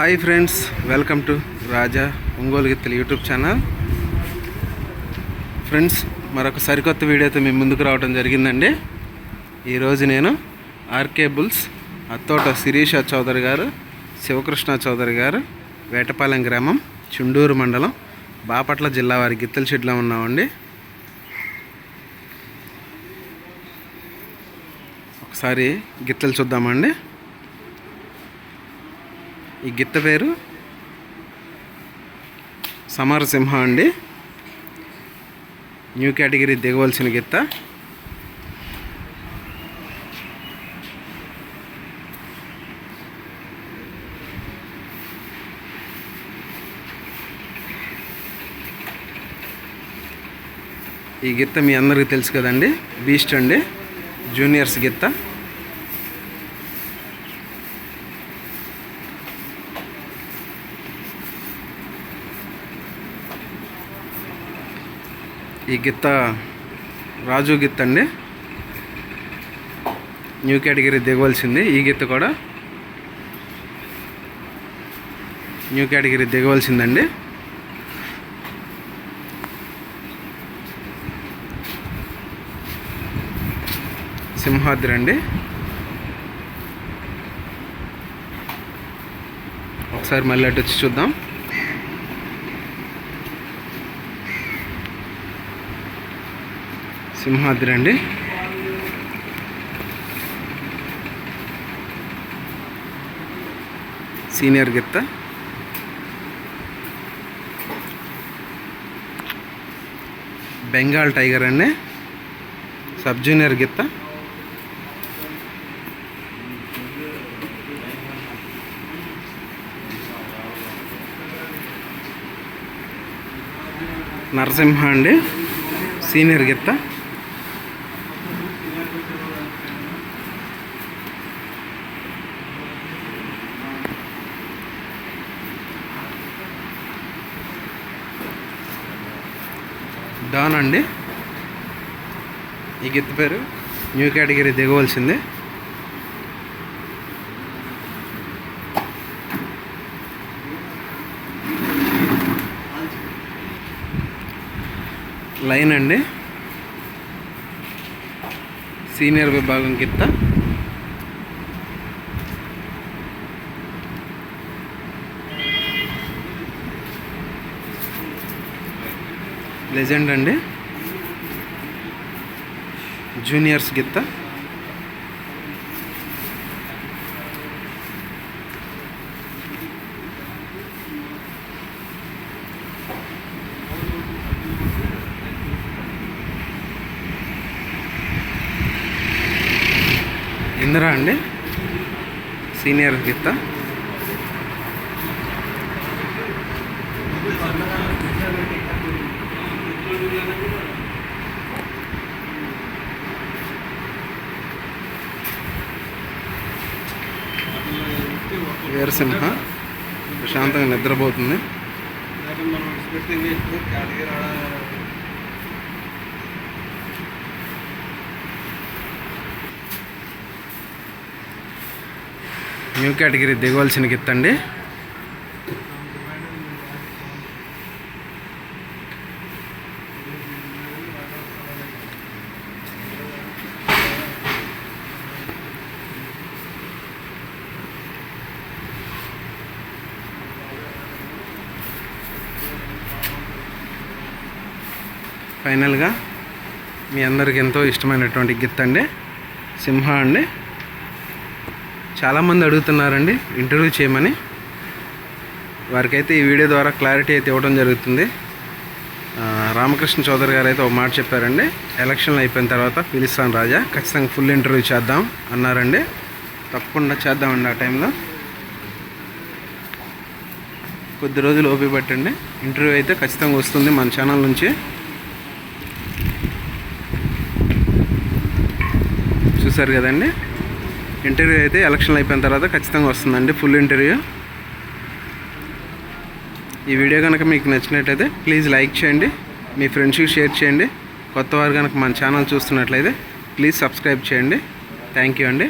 Hi friends welcome to Raja Ongole గిత్తలు YouTube channel. Friends మరొక సరికొత్త వీడియోతో మేము ముందుకు రావడం జరిగిందండి. ఈరోజు నేను ఆర్కే బుల్స్ అత్తోట శిరీష చౌదరి గారు శివకృష్ణ చౌదరి గారు వేటపాలెం గ్రామం చుండూరు మండలం బాపట్ల జిల్లా వారి గిత్తల షెడ్లో ఉన్నామండి. ఒకసారి గిత్తలు చూద్దామండి. ఈ గిత్త పేరు సమరసింహ అండి. న్యూ కేటగిరీ దిగవలసిన గిత్త. ఈ గిత్త మీ అందరికీ తెలుసు కదండి. బీస్ట్ అండి. జూనియర్స్ గిత్త. ఈ గిత్త రాజు గిత్త అండి. న్యూ కేటగిరీ దిగవలసింది ఈ గిత్త కూడా. New category దిగవలసిందండి. సింహాద్రి అండి. ఒకసారి మళ్ళీ అటు వచ్చి చూద్దాం. సింహాద్రి అండి. సీనియర్ గిత్త. బెంగాల్ టైగర్ అండి. సబ్ జూనియర్ గిత్త. నరసింహ అండి. సీనియర్ గిత్త. డాన్ అండి. ఈ గిత్త పేరు న్యూ కేటగిరీ దిగవలసింది. లైన్ అండి. సీనియర్ విభాగం గిత్త లెజెండ్ అండి. జూనియర్స్ గిత్త. ఇందిరా అండి. సీనియర్ గిత్త. వీరసింహ. ప్రశాంతంగా నిద్రపోతుంది. న్యూ కేటగిరీ దిగవలసిన గిత్తండి ఫైనల్గా మీ అందరికి ఎంతో ఇష్టమైనటువంటి గిత్ అండి. సింహ అండి. చాలామంది అడుగుతున్నారండి ఇంటర్వ్యూ చేయమని. వారికైతే ఈ వీడియో ద్వారా క్లారిటీ అయితే ఇవ్వడం జరుగుతుంది. రామకృష్ణ చౌదరి గారు అయితే ఒక మాట చెప్పారండి ఎలక్షన్లు అయిపోయిన తర్వాత పిలుస్తాను రాజా ఖచ్చితంగా ఫుల్ ఇంటర్వ్యూ చేద్దాం అన్నారండి. తప్పకుండా చేద్దామండి ఆ టైంలో. కొద్ది రోజులు ఓపి పట్టండి ఇంటర్వ్యూ అయితే ఖచ్చితంగా వస్తుంది మన ఛానల్ నుంచి. చూసారు కదండి. ఇంటర్వ్యూ అయితే ఎలక్షన్ అయిపోయిన తర్వాత ఖచ్చితంగా వస్తుందండి ఫుల్ ఇంటర్వ్యూ. ఈ వీడియో కనుక మీకు నచ్చినట్లయితే ప్లీజ్ లైక్ చేయండి మీ ఫ్రెండ్స్కి షేర్ చేయండి. కొత్త వారు కనుక మన ఛానల్ చూస్తున్నట్లయితే ప్లీజ్ సబ్స్క్రైబ్ చేయండి. థ్యాంక్ యూ అండి.